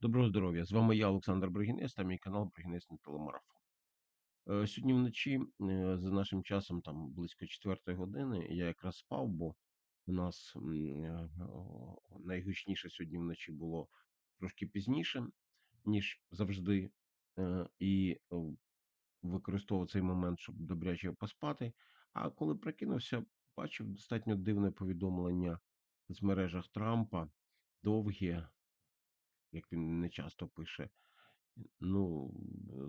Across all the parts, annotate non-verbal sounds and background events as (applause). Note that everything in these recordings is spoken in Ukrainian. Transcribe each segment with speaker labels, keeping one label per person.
Speaker 1: Доброго здоров'я! З вами я, Олександр Бригінець, та мій канал Бригінець телемарафон. Е, Сьогодні вночі, е, за нашим часом, там близько 4 години, я якраз спав, бо у нас е, найгучніше сьогодні вночі було трошки пізніше, ніж завжди. І використовував цей момент, щоб добряче поспати. А коли прокинувся, бачив достатньо дивне повідомлення з мережах Трампа, довгі, як він не часто пише ну,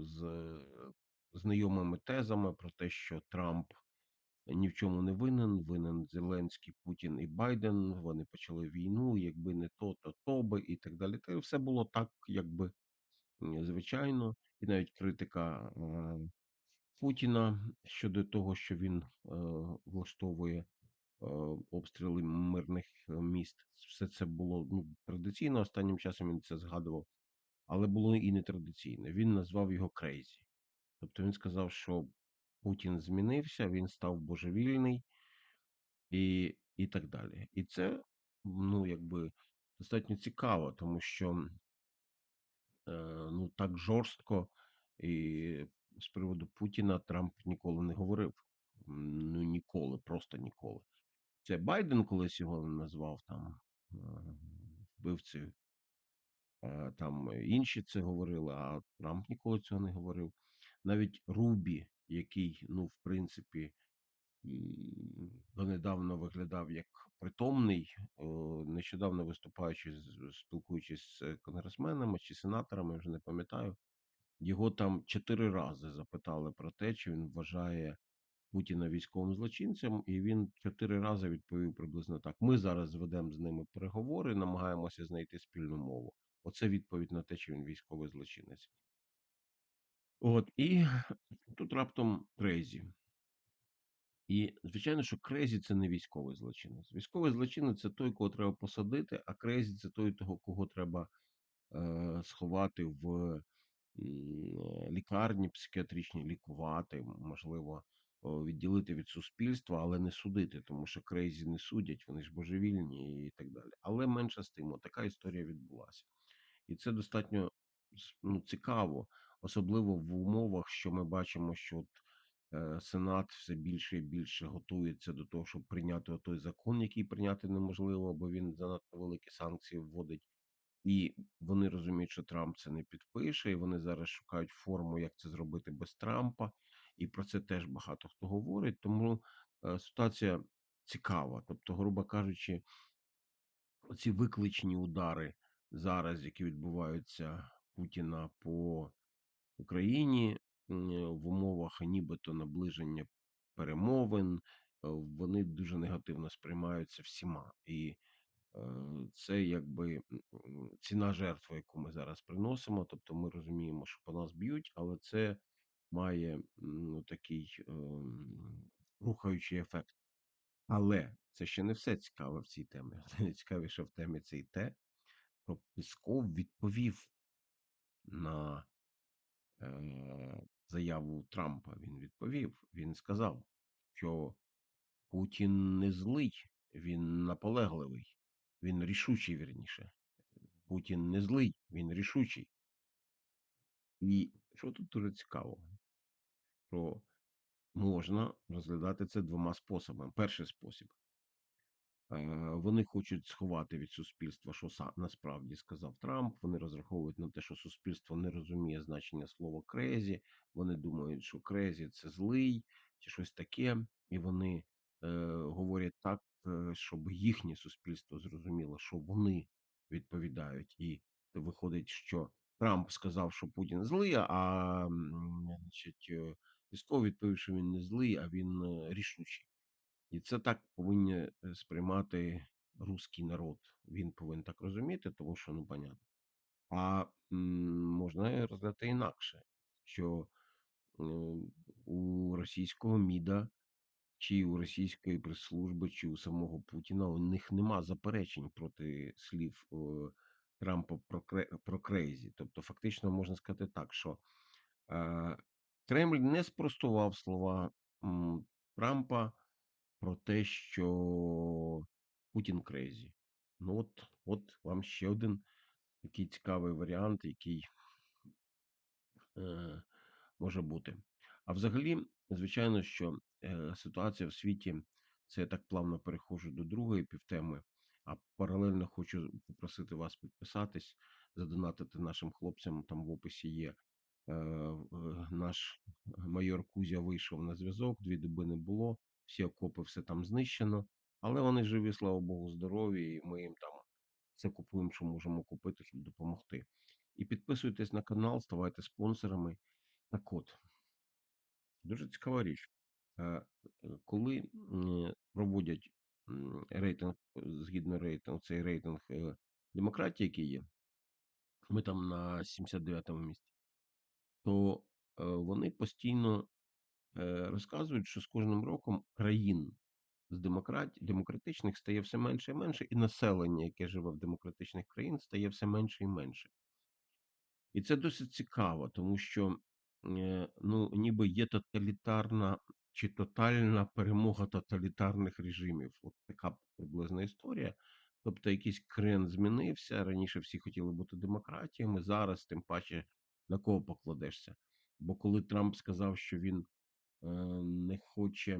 Speaker 1: з е, знайомими тезами про те, що Трамп ні в чому не винен, винен Зеленський, Путін і Байден. Вони почали війну, якби не то, то то би, і так далі. Та все було так, якби звичайно, і навіть критика е, Путіна щодо того, що він е, влаштовує. Е, Обстріли мирних е, міст, все це було ну традиційно. Останнім часом він це згадував але було і нетрадиційне. Він назвав його Крейзі. Тобто він сказав, що Путін змінився, він став божевільний і і так далі. І це ну, якби достатньо цікаво, тому що е, ну, так жорстко і з приводу Путіна Трамп ніколи не говорив. Ну ніколи, просто ніколи. Це Байден колись його назвав там е, вбивцею Е, там інші це говорили, а Трамп ніколи цього не говорив. Навіть Рубі, який, ну, в принципі, донедавна виглядав як притомний, нещодавно виступаючи, спілкуючись з конгресменами чи сенаторами, вже не пам'ятаю, його там чотири рази запитали про те, чи він вважає Путіна військовим злочинцем, і він чотири рази відповів приблизно так: ми зараз ведемо з ними переговори, намагаємося знайти спільну мову. Оце відповідь на те, що він військовий злочинець. От, і тут раптом Крейзі. І, звичайно, що Крейзі це не військовий злочинець. Військовий злочинець це той, кого треба посадити, а Крейзі це той, того, кого треба е, сховати в е, лікарні психіатричні, лікувати, можливо, відділити від суспільства, але не судити, тому що Крейзі не судять, вони ж божевільні і так далі. Але менше з тим, така історія відбулася. І це достатньо ну, цікаво, особливо в умовах, що ми бачимо, що от, е, Сенат все більше і більше готується до того, щоб прийняти той закон, який прийняти неможливо, бо він занадто великі санкції вводить. І вони розуміють, що Трамп це не підпише, і вони зараз шукають форму, як це зробити без Трампа. І про це теж багато хто говорить. Тому е, ситуація цікава. Тобто, грубо кажучи, ці викличні удари зараз, які відбуваються Путіна по Україні в умовах нібито наближення перемовин, е, вони дуже негативно сприймаються всіма. І е, це якби ціна жертви, яку ми зараз приносимо. Тобто ми розуміємо, що по нас б'ють, але це має ну, такий ем, рухаючий ефект. Але це ще не все цікаве в цій темі. (laughs) Найцікавіше в темі це і те, що Пісков відповів на е, заяву Трампа. Він відповів. Він сказав, що Путін не злий, він наполегливий, він рішучий вірніше. Путін не злий, він рішучий. І що тут дуже цікаво, що можна розглядати це двома способами. Перший спосіб Е, вони хочуть сховати від суспільства, що насправді сказав Трамп. Вони розраховують на те, що суспільство не розуміє значення слова крезі. Вони думають, що крезі це злий чи щось таке, і вони е, говорять так, е, щоб їхнє суспільство зрозуміло, що вони відповідають, і виходить, що Трамп сказав, що Путін злий, а значить, Пісков відповів, що він не злий, а він рішучий. І це так повинні е, сприймати руський народ. Він повинен так розуміти, тому що ну понятно. А можна розглядати інакше, що е, у російського МІДа, чи у російської прес-служби, чи у самого Путіна у них нема заперечень проти слів е, Трампа про про Крейзі. Тобто, фактично можна сказати так, що е, Кремль не спростував слова м, Трампа про те, що Путін крейзі. Ну, от, от вам ще один такий цікавий варіант, який е, може бути. А взагалі, звичайно, що е, ситуація в світі, це я так плавно переходжу до другої півтеми, а паралельно хочу попросити вас підписатись, задонатити нашим хлопцям. Там в описі є е, в- наш майор Кузя вийшов на зв'язок, дві доби не було, всі окопи, все там знищено. Але вони живі, слава Богу, здорові, і ми їм там все купуємо, що можемо купити, щоб допомогти. І підписуйтесь на канал, ставайте спонсорами. Так от, дуже цікава річ. Е, е, Коли проводять рейтинг, згідно рейтингу, цей рейтинг е, демократії, який є, ми там на 79-му місці, то е, вони постійно е, розказують, що з кожним роком країн з демократ... демократичних стає все менше і менше, і населення, яке живе в демократичних країн, стає все менше і менше. І це досить цікаво, тому що ну, ніби є тоталітарна чи тотальна перемога тоталітарних режимів. От така приблизна історія. Тобто якийсь крен змінився. Раніше всі хотіли бути демократіями, зараз тим паче на кого покладешся. Бо коли Трамп сказав, що він е, не хоче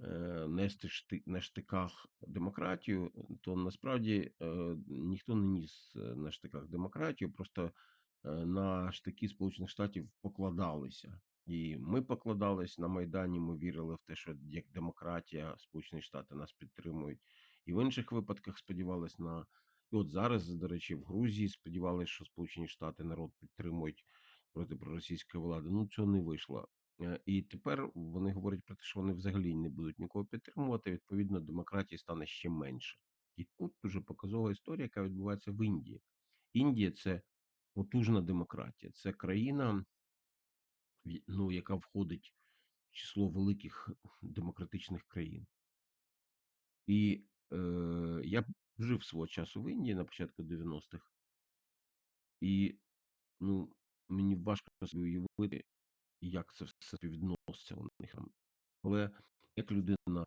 Speaker 1: е, нести шти, на штиках демократію, то насправді е, ніхто не ніс е, на штиках демократію, просто е, на штики Сполучених Штатів покладалися. І ми покладались на Майдані. Ми вірили в те, що як демократія, Сполучені Штати нас підтримують, і в інших випадках сподівались на і от зараз, до речі, в Грузії сподівалися, що Сполучені Штати народ підтримують проти проросійської влади. Ну цього не вийшло. І тепер вони говорять про те, що вони взагалі не будуть нікого підтримувати. Відповідно, демократії стане ще менше. І тут дуже показова історія, яка відбувається в Індії. Індія це потужна демократія, це країна, ну, яка входить в число великих демократичних країн. І е, я жив свого часу в Індії на початку 90-х, і ну, мені важко уявити, як це все співвідноситься у них. Але як людина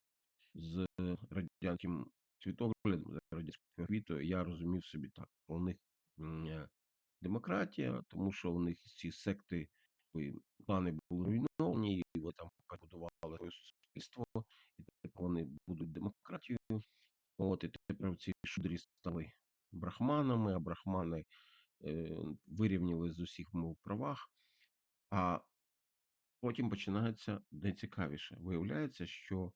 Speaker 1: з радянським світоглядом, з радянською освітою, я розумів собі так. У них е, демократія, тому що у них ці секти, плани були руйновані, вони там побудували суспільство, і тепер вони будуть демократією. От і тепер ці шудрі стали брахманами, а брахмани е, вирівняли з усіх мов правах. А потім починається найцікавіше. Виявляється, що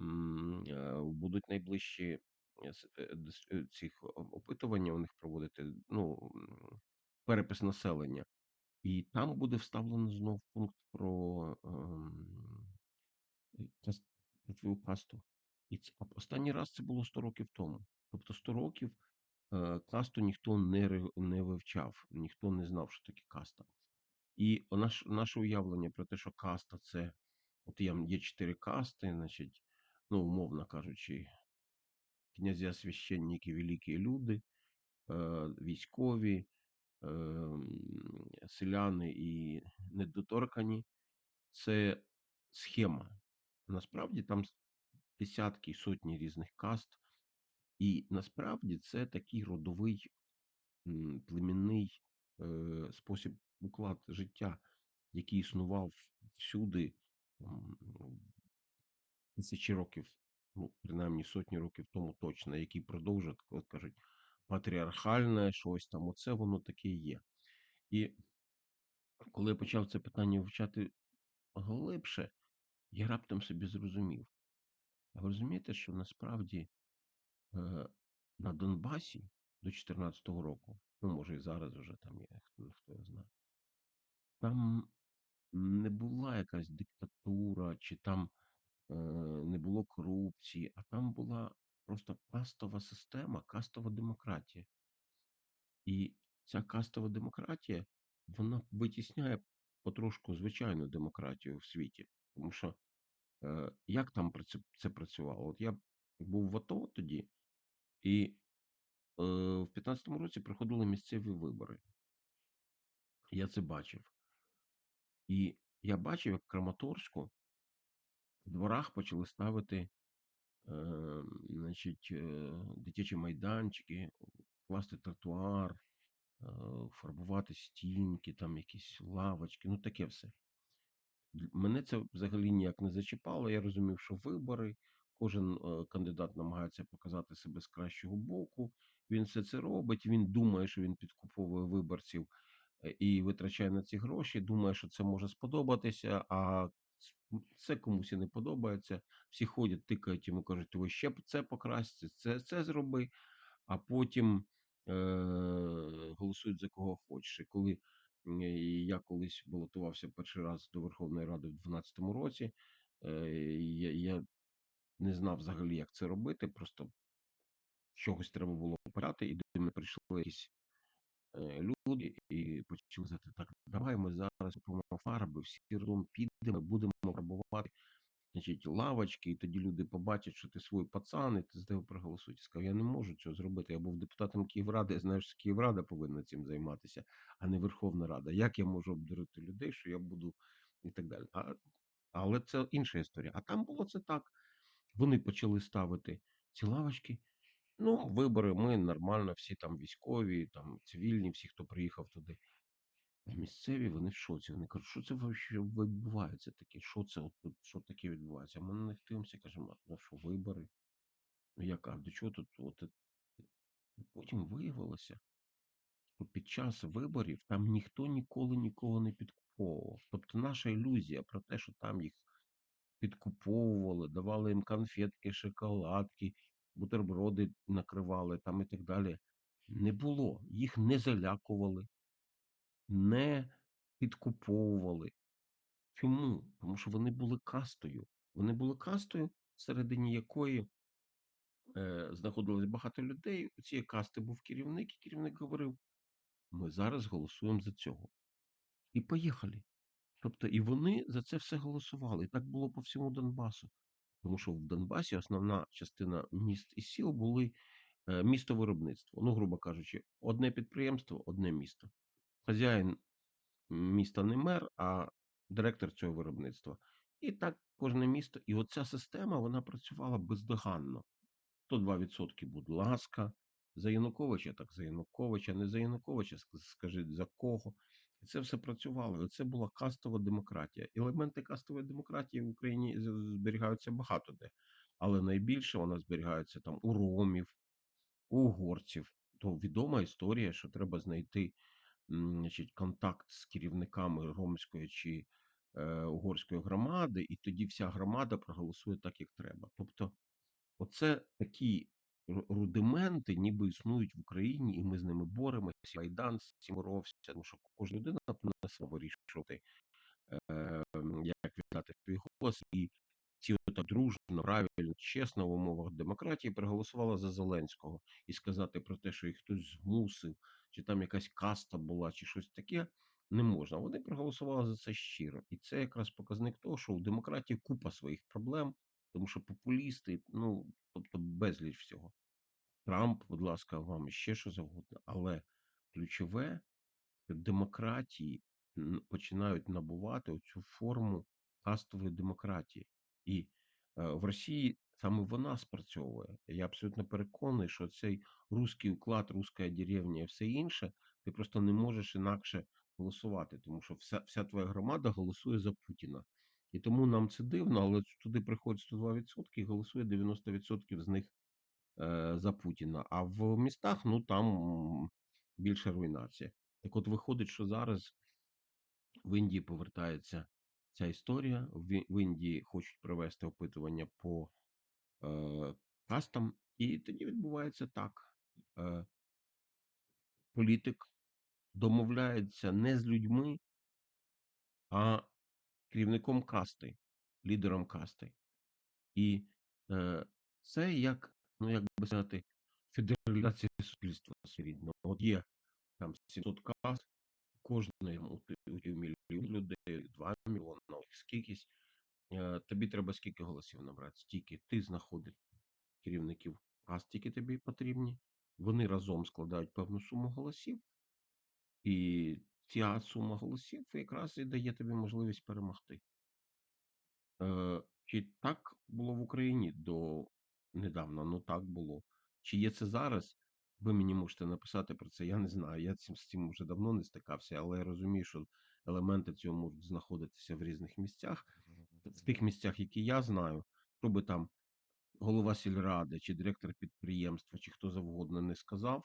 Speaker 1: м, е, будуть найближчі цих опитування у них проводити, ну, перепис населення. І там буде вставлено знов пункт про про твою касту. І це, останній раз це було 100 років тому. Тобто 100 років е, касту ніхто не, не вивчав, ніхто не знав, що таке каста. І наш, наше уявлення про те, що каста це от є, чотири касти, значить, ну, умовно кажучи, князя, священники, великі люди, е, військові, селяни і недоторкані це схема. Насправді там десятки і сотні різних каст, і насправді це такий родовий племінний е, спосіб уклад життя, який існував всюди тисячі років, ну, принаймні сотні років тому точно, який продовжує, кажуть, патріархальне щось там, оце воно таке є. І коли я почав це питання вивчати глибше, я раптом собі зрозумів. Ви розумієте, що насправді е, на Донбасі до 2014 року, ну може і зараз вже там є, хто, хто його знає, там не була якась диктатура, чи там е, не було корупції, а там була просто кастова система, кастова демократія. І ця кастова демократія, вона витісняє потрошку звичайну демократію в світі. Тому що е, як там це працювало? От я був в АТО тоді, і е, в 15-му році проходили місцеві вибори. Я це бачив. І я бачив, як в Краматорську в дворах почали ставити значить, е, дитячі майданчики, класти тротуар, е, фарбувати стінки, там якісь лавочки, ну таке все. Мене це взагалі ніяк не зачіпало. Я розумів, що вибори, кожен е, кандидат намагається показати себе з кращого боку. Він все це робить. Він думає, що він підкуповує виборців е, і витрачає на ці гроші. Думає, що це може сподобатися. А це комусь і не подобається. Всі ходять, тикають йому, кажуть, ви ще це покрасьте, це, це зроби, а потім е- голосують за кого хочеш. І коли і я колись балотувався перший раз до Верховної Ради в 2012 році. Е, Я, я не знав взагалі, як це робити. Просто чогось треба було почати, і до мене прийшли якісь е, люди і почали казати, так, давай ми зараз купимо фарби, всі разом підемо, будемо фарбувати значить, лавочки, і тоді люди побачать, що ти свій пацан, і ти за тебе проголосують. Сказав, я не можу цього зробити. Я був депутатом Київради, що Київрада повинна цим займатися, а не Верховна Рада. Як я можу обдурити людей, що я буду і так далі. А, але це інша історія. А там було це так. Вони почали ставити ці лавочки. Ну, вибори, ми нормально, всі там військові, там цивільні, всі, хто приїхав туди. А місцеві вони в шоці. Вони кажуть, що це відбувається таке? Що це от що таке відбувається? А ми них дивимося, кажемо, ну що вибори? Ну як, а до чого тут? От, потім виявилося, що під час виборів там ніхто ніколи нікого не підкуповував. Тобто наша ілюзія про те, що там їх підкуповували, давали їм конфетки, шоколадки, бутерброди накривали там і так далі. Не було. Їх не залякували, не підкуповували. Чому? Тому що вони були кастою. Вони були кастою, всередині якої е, знаходилось багато людей. У цієї касти був керівник, і керівник говорив: ми зараз голосуємо за цього. І поїхали. Тобто, і вони за це все голосували. І так було по всьому Донбасу. Тому що в Донбасі основна частина міст і сіл були е, місто виробництво. Ну, грубо кажучи, одне підприємство, одне місто. Хазяїн міста не мер, а директор цього виробництва. І так кожне місто. І оця система вона працювала бездоганно. 102%, будь ласка, за Януковича, так за Януковича, не за Януковича, ск- скажіть за кого. Це все працювало. Це була кастова демократія. Елементи кастової демократії в Україні зберігаються багато де. Але найбільше вона зберігається там у ромів, у угорців. То відома історія, що треба знайти значить, контакт з керівниками ромської чи е, угорської громади, і тоді вся громада проголосує так, як треба. Тобто, оце такі рудименти, ніби існують в Україні, і ми з ними боремося. Майдан з тому що кожна людина сама вирішувати, е, як віддати свій голос, і ці так дружно, правильно, чесно в умовах демократії проголосували за Зеленського і сказати про те, що їх хтось змусив, чи там якась каста була, чи щось таке, не можна. Вони проголосували за це щиро. І це якраз показник того, що в демократії купа своїх проблем, тому що популісти, ну тобто безліч всього. Трамп, будь ласка, вам ще що завгодно, але ключове демократії починають набувати оцю форму кастової демократії. І е, в Росії саме вона спрацьовує. Я абсолютно переконаний, що цей руський уклад, руська деревня і все інше, ти просто не можеш інакше голосувати, тому що вся, вся твоя громада голосує за Путіна. І тому нам це дивно, але туди приходить 102% і голосує 90% з них е, за Путіна. А в містах ну там більше руйнація. Так от виходить, що зараз в Індії повертається ця історія. В, Індії хочуть провести опитування по е, кастам, і тоді відбувається так: е, політик домовляється не з людьми, а керівником касти, лідером касти. І е, це як, ну як би сказати, федералізація суспільства своєрідного. От є там 700 каст, кожної мільйон людей, 2 мільйони, скількись. Е, тобі треба скільки голосів набрати, стільки ти знаходиш керівників каст, які тобі потрібні. Вони разом складають певну суму голосів, і ця сума голосів якраз і дає тобі можливість перемогти. Е, чи так було в Україні до недавно? Ну так було. Чи є це зараз? Ви мені можете написати про це, я не знаю. Я цим з цим вже давно не стикався, але я розумію, що елементи цього можуть знаходитися в різних місцях. В тих місцях, які я знаю, би там голова сільради, чи директор підприємства, чи хто завгодно не сказав,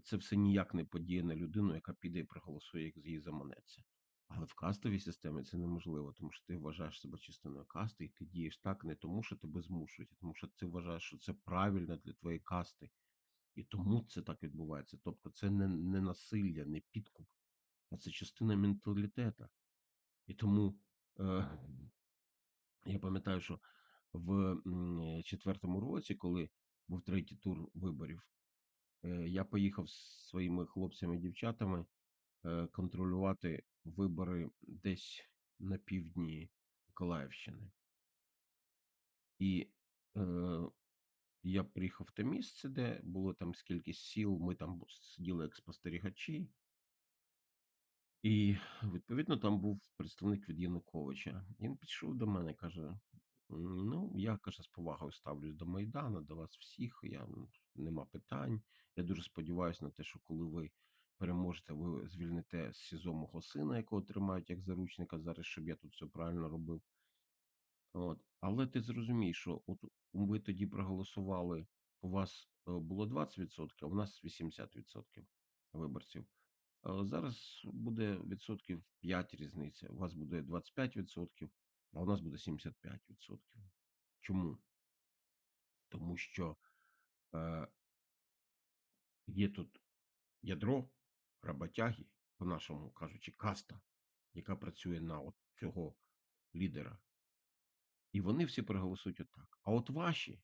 Speaker 1: це все ніяк не подіє на людину, яка піде і проголосує, як їй заманеться. Але в кастовій системі це неможливо, тому що ти вважаєш себе частиною касти, і ти дієш так не тому, що тебе змушують, а тому що ти вважаєш, що це правильно для твоєї касти. І тому це так відбувається. Тобто це не, не насилля, не підкуп, а це частина менталітета. І тому е, я пам'ятаю, що в четвертому році, коли був третій тур виборів, я поїхав з своїми хлопцями і дівчатами е, контролювати вибори десь на півдні Миколаївщини. І е, я приїхав в те місце, де було там скільки сіл, ми там сиділи як спостерігачі, і відповідно там був представник від Януковича. Він підійшов до мене каже: Ну, я каже, з повагою ставлюсь до Майдану, до вас всіх. Я нема питань. Я дуже сподіваюся на те, що коли ви переможете, ви звільните з СІЗО мого сина, якого тримають як заручника зараз, щоб я тут все правильно робив. От. Але ти зрозумієш, що от ви тоді проголосували, у вас е, було 20%, а у нас 80% виборців. Е, Зараз буде відсотків 5 різниця. У вас буде 25%, а у нас буде 75%. Чому? Тому що е, є тут ядро, роботяги, по-нашому кажучи, каста, яка працює на от цього лідера. І вони всі проголосують отак. А от ваші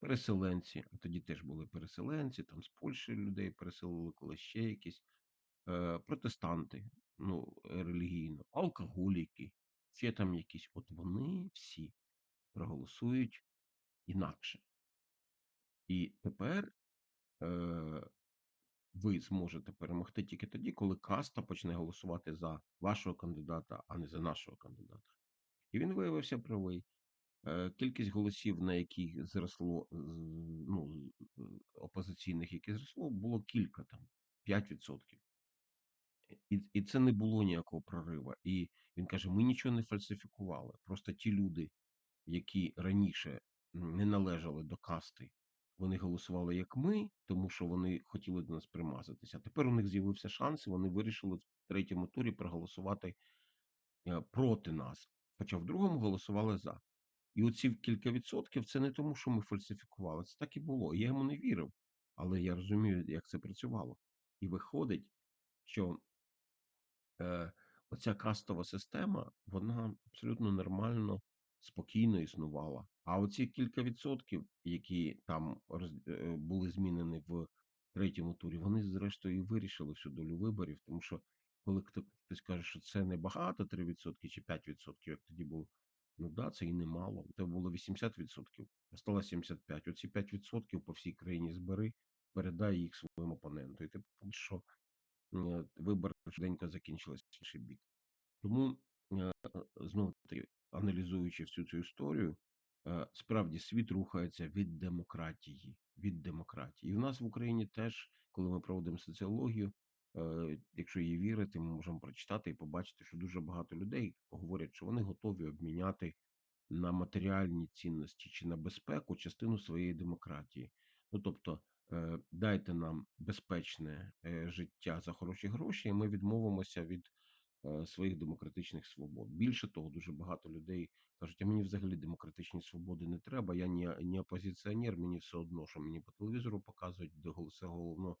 Speaker 1: переселенці, а тоді теж були переселенці, там з Польщі людей переселили, коли ще якісь е, протестанти, ну, релігійно, алкоголіки, ще там якісь. От вони всі проголосують інакше. І тепер ви зможете перемогти тільки тоді, коли каста почне голосувати за вашого кандидата, а не за нашого кандидата. І він виявився правий. Е, Кількість голосів, на які зросло ну, опозиційних, які зросло, було кілька там, 5%. І, і це не було ніякого прориву. І він каже: ми нічого не фальсифікували. Просто ті люди, які раніше не належали до касти, вони голосували як ми, тому що вони хотіли до нас примазатися. Тепер у них з'явився шанс, і вони вирішили в третьому турі проголосувати е, проти нас. Хоча в другому голосували за. І оці кілька відсотків це не тому, що ми фальсифікували. Це так і було. Я йому не вірив, але я розумію, як це працювало. І виходить, що е, оця кастова система, вона абсолютно нормально, спокійно існувала. А оці кілька відсотків, які там е, були змінені в третьому турі, вони зрештою і вирішили всю долю виборів, тому що коли хто- хтось каже, що це не багато, 3% чи 5%, як тоді було, ну да, це і немало. Тебе було 80%, а стало 75%. Оці 5% по всій країні збери, передай їх своєму опоненту. І ти побачиш, що е, вибори швиденько закінчились в інший бік. Тому е, знову таки, аналізуючи всю цю історію, е, справді світ рухається від демократії. Від демократії. І в нас в Україні теж, коли ми проводимо соціологію, е, якщо їй вірити, ми можемо прочитати і побачити, що дуже багато людей говорять, що вони готові обміняти на матеріальні цінності чи на безпеку частину своєї демократії. Ну тобто, е, дайте нам безпечне життя за хороші гроші, і ми відмовимося від своїх демократичних свобод. Більше того, дуже багато людей кажуть, а мені взагалі демократичні свободи не треба. Я не, не опозиціонер, мені все одно, що мені по телевізору показують, де голоси головно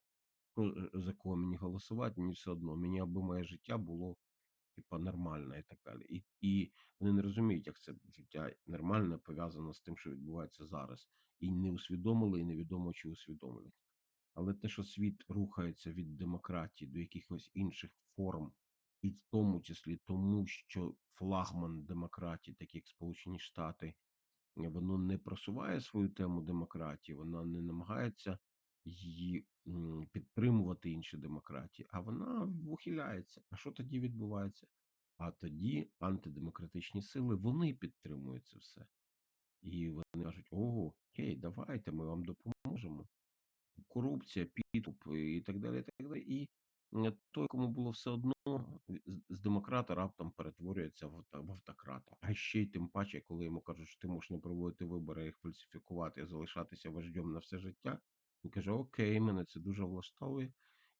Speaker 1: ну, е, за кого мені голосувати, мені все одно. Мені аби моє життя було типа нормальне і так далі. І, і вони не розуміють, як це життя нормальне пов'язано з тим, що відбувається зараз. І не усвідомили, і невідомо чи усвідомлять. Але те, що світ рухається від демократії до якихось інших форм, і в тому числі тому, що флагман демократії, такі як Сполучені Штати, воно не просуває свою тему демократії, вона не намагається її підтримувати інші демократії, а вона ухиляється. А що тоді відбувається? А тоді антидемократичні сили вони підтримують це все. І вони кажуть: о, окей, давайте, ми вам допоможемо. корупція, підкуп і так далі. І так далі. І той, кому було все одно, з, демократа раптом перетворюється в автократа. А ще й тим паче, коли йому кажуть, що ти можеш не проводити вибори, їх фальсифікувати, і залишатися вождем на все життя. Він каже: Окей, мене це дуже влаштовує.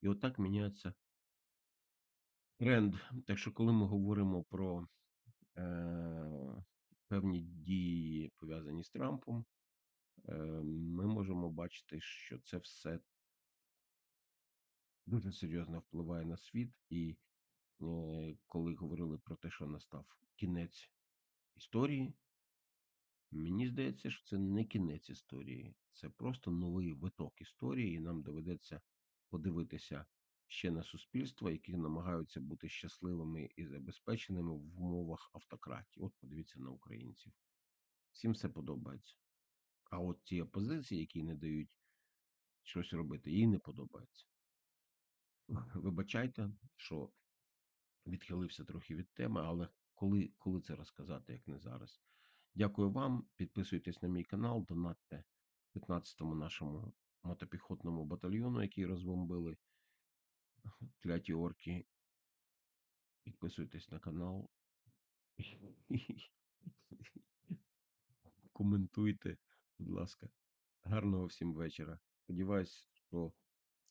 Speaker 1: І отак міняється тренд. Так що, коли ми говоримо про е, певні дії, пов'язані з Трампом, е, ми можемо бачити, що це все дуже серйозно впливає на світ. І е, коли говорили про те, що настав кінець історії, мені здається, що це не кінець історії, це просто новий виток історії, і нам доведеться подивитися ще на суспільства, які намагаються бути щасливими і забезпеченими в умовах автократії. От подивіться на українців. Всім все подобається. А от ті опозиції, які не дають щось робити, їй не подобається. (laughs) Вибачайте, що відхилився трохи від теми, але коли, коли це розказати, як не зараз. Дякую вам. Підписуйтесь на мій канал, донатьте 15-му нашому мотопіхотному батальйону, який розбомбили (laughs) кляті орки. Підписуйтесь на канал. (laughs) Коментуйте, будь ласка. Гарного всім вечора. Сподіваюсь, що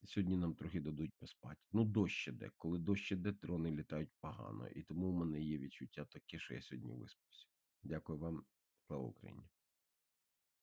Speaker 1: сьогодні нам трохи дадуть поспати. Ну, дощ іде. Коли дощ іде, трони літають погано. І тому в мене є відчуття таке, що я сьогодні виспався. Дякую вам. Слава Україні!